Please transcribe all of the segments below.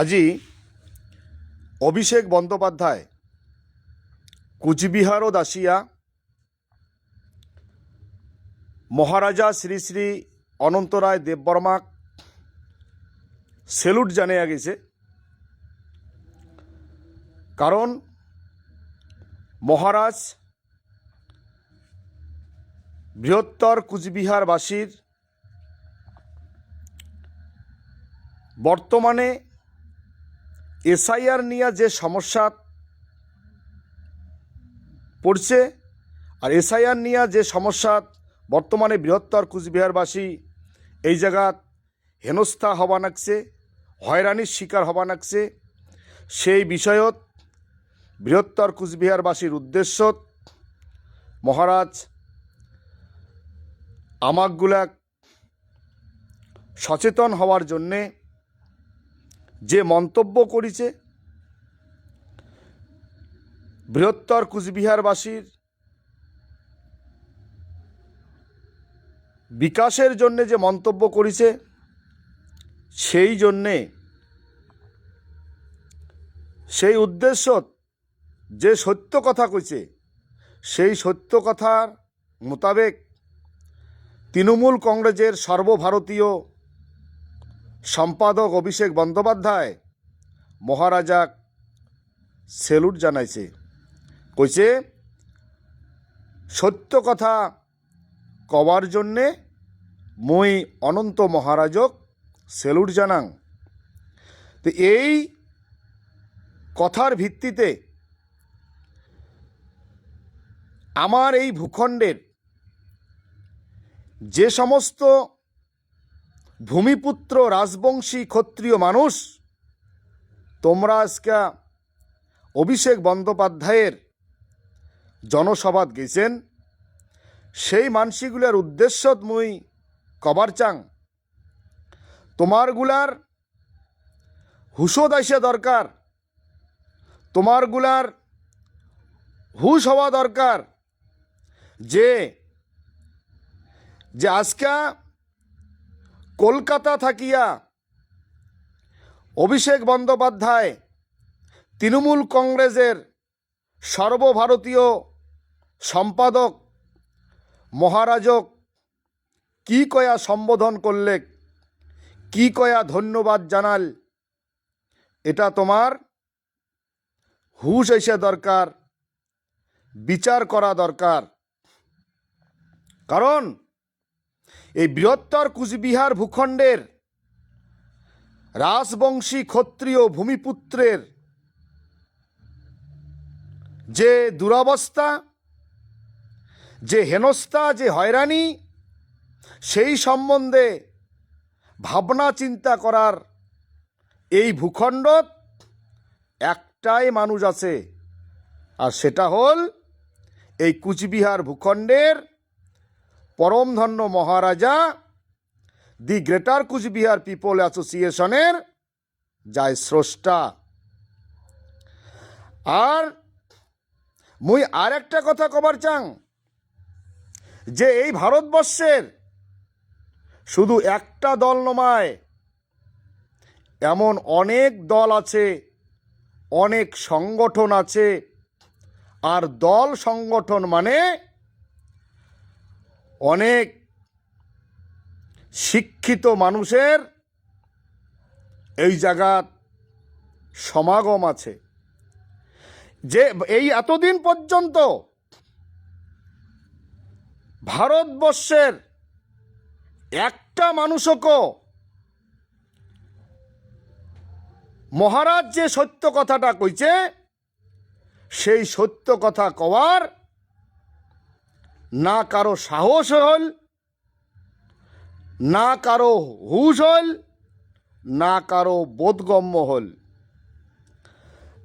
আজই অভিষেক বন্দ্যোপাধ্যায় কুচবিহার ও দাসিয়া, মহারাজা শ্রী শ্রী অনন্ত রায় দেববর্মা সেলুট জানিয়ে গেছে। কারণ মহারাজ বৃহত্তর কুচবিহারবাসীর বর্তমানে এসআইআর নিয়ে যে সমস্যা পড়ছে, আর এসআইআর নিয়ে যে সমস্যা বর্তমানে বৃহত্তর কুচবিহারবাসী এই জায়গাত হেনস্থা হবা নাকছে হয়রানির শিকার হবা নাকছে সেই বিষয়ত বৃহত্তর কুচবিহারবাসীর উদ্দেশ্যত মহারাজ আমাকগুলাক সচেতন হওয়ার জন্যে যে মন্তব্য করেছে, বৃহত্তর কুচবিহারবাসীর বিকাশের জন্য যে মন্তব্য করেছে, সেই জন্যে সেই উদ্দেশ্য যে সত্য কথা কইছে, সেই সত্য কথার মোতাবেক তৃণমূল কংগ্রেসের সর্বভারতীয় সম্পাদক অভিষেক বন্দ্যোপাধ্যায় মহারাজাক সেলুট জানাইছে। কইছে, সত্য কথা কবার জন্যে মই অনন্ত মহারাজক সেলুট জানাং। তো এই কথার ভিত্তিতে আমার এই ভূখণ্ডের যে সমস্ত ভূমিপুত্র, রাজবংশী, ক্ষত্রিয় মানুষ, তোমরা আজকে অভিষেক বন্দ্যোপাধ্যায়ের জনসভাত গেছেন। সেই মানসিগুলার উদ্দেশ্যত মুই কবার চাং। তোমারগুলার হুশো দাইসে দরকার। তোমারগুলার হুশ হওয়া দরকার। যে যে আজকা কলকাতা থাকিয়া অভিষেক বন্দ্যোপাধ্যায় তৃণমূল কংগ্রেসের সর্বভারতীয় সম্পাদক, মহারাজক, কি কয়া সম্বোধন করলে কি কয়া ধন্যবাদ জানাল, এটা তোমার হুশ এসে দরকার, বিচার করা দরকার। কারণ এই বৃহত্তর কুচবিহার ভূখণ্ডের রাজবংশী ক্ষত্রিয় ভূমিপুত্রের যে দুরবস্থা, যে হেনস্থা, যে হয়রানি, সেই সম্বন্ধে ভাবনা চিন্তা করার এই ভূখণ্ডত একটাই মানুষ আছে। আর সেটা হল এই কুচবিহার ভূখণ্ডের পরমধন্য মহারাজা, দি গ্রেটার কুচবিহার পিপল অ্যাসোসিয়েশনের যায় স্রষ্টা। আর মুই আর একটা কথা কবার চাং, যে এই ভারতবর্ষের শুধু একটা দল নমায়, এমন অনেক দল আছে, অনেক সংগঠন আছে, আর দল সংগঠন মানে অনেক শিক্ষিত মানুষের এই জায়গার সমাগম আছে। যে, এই এতদিন পর্যন্ত ভারতবর্ষের একটা মানুষকে মহারাজ যে সত্য কথাটা কইছে, সেই সত্য কথা কওয়ার না কারও সাহস হল, না কারও হুশ হল, না কারও বোধগম্য হল।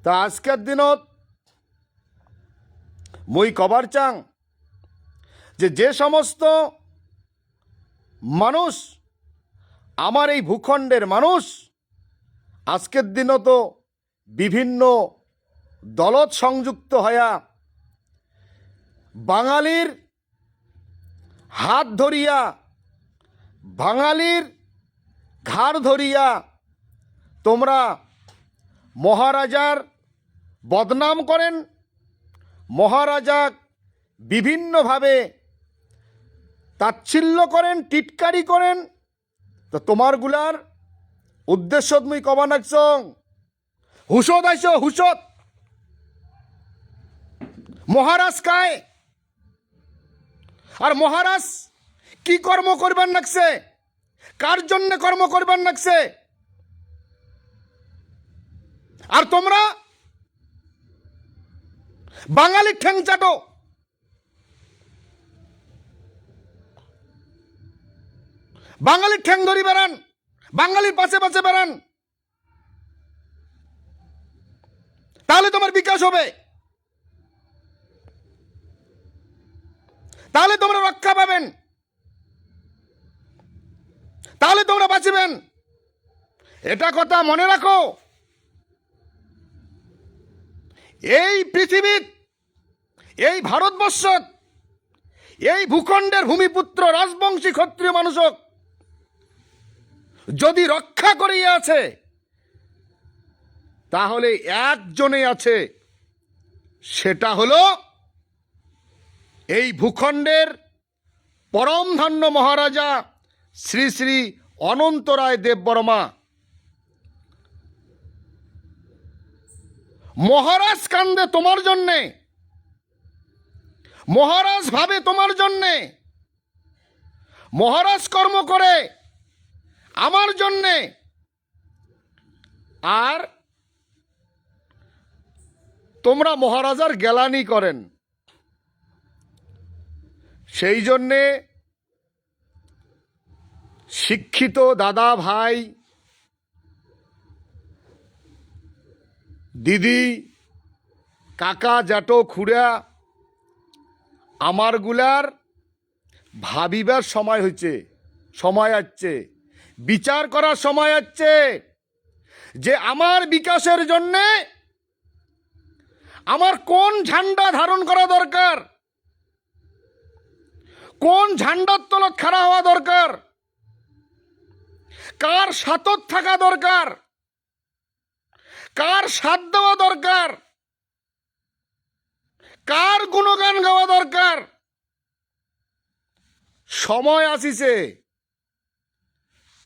তা আজকের দিনত মই কবার চাং যে যে সমস্ত মানুষ, আমার এই ভূখণ্ডের মানুষ, আজকের দিনও তো বিভিন্ন দলত সংযুক্ত হয়া বাঙালির হাত ধরিয়া, বাঙালির ঘাড় ধরিয়া তোমরা মহারাজার বদনাম করেন। মহারাজা বিভিন্নভাবে তাচ্ছিল্য করেন, টিটকারি করেন। তো তোমারগুলার উদ্দেশ্য তুমি কবা নাকছ হুসত আইস হুসত মহারাজ কায়? আর মহারাজ, কি কর্ম করবার লাগছে কার জন্য কর্ম করবার লাগছে আর তোমরা? বাঙালি ঠ্যাং চাটো। বাঙালির ঠ্যাং ধরি বেড়ান, বাঙালির পাশে পাশে বেড়ান। তাহলে তোমার বিকাশ হবে। তাহলে তোমরা রক্ষা পাবেন। তাহলে তোমরা বাঁচবেন। এটা কথা মনে রাখো। এই পৃথিবীর এই ভারতবর্ষ, এই ভূখণ্ডের ভূমিপুত্র, রাজবংশী, ক্ষত্রিয় মানুষক যদি রক্ষা করিয়া আছে, তাহলে একজনে আছে, সেটা হলো এই ভূখণ্ডের পরমধন্য মহারাজা শ্রী শ্রী অনন্ত রায় দেববর্মা মহারাজ কান্দে তোমার জন্যে। মহারাজ ভাবে তোমার জন্যে। মহারাজ কর্ম করে আমার জন্যে। আর তোমরা মহারাজার গেলানি করেন। সেই জন্যে শিক্ষিত দাদা ভাই, দিদি, কাকা জ্যাটো খুড়া, আমারগুলার ভাবিবার সময় হচ্ছে সময় আসছে, বিচার করার সময় আসছে যে আমার বিকাশের জন্যে আমার কোন ঝান্ডা ধারণ করা দরকার? কোন ঝান্ডার তলক খাড়া হওয়া দরকার? কার সাতত থাকা দরকার? কার সাথ দেওয়া দরকার? কার গুণগান গাওয়া দরকার? সময় আসিছে।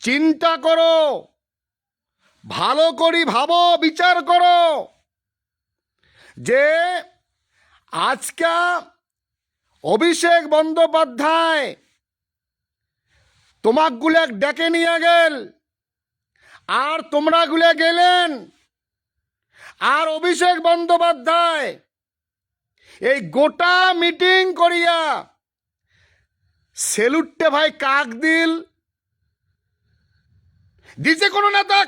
চিন্তা করো। ভালো করি ভাবো, বিচার করো। যে আজকা অভিষেক বন্দ্যোপাধ্যায় তোমাকগুলো ডেকে নিয়ে গেল, আর তোমরা গুলে গেলেন। আর অভিষেক বন্দ্যোপাধ্যায়, এই গোটা মিটিং করিয়া সেলুটটা ভাই কাক দিল। দিছে কোনো নেতা?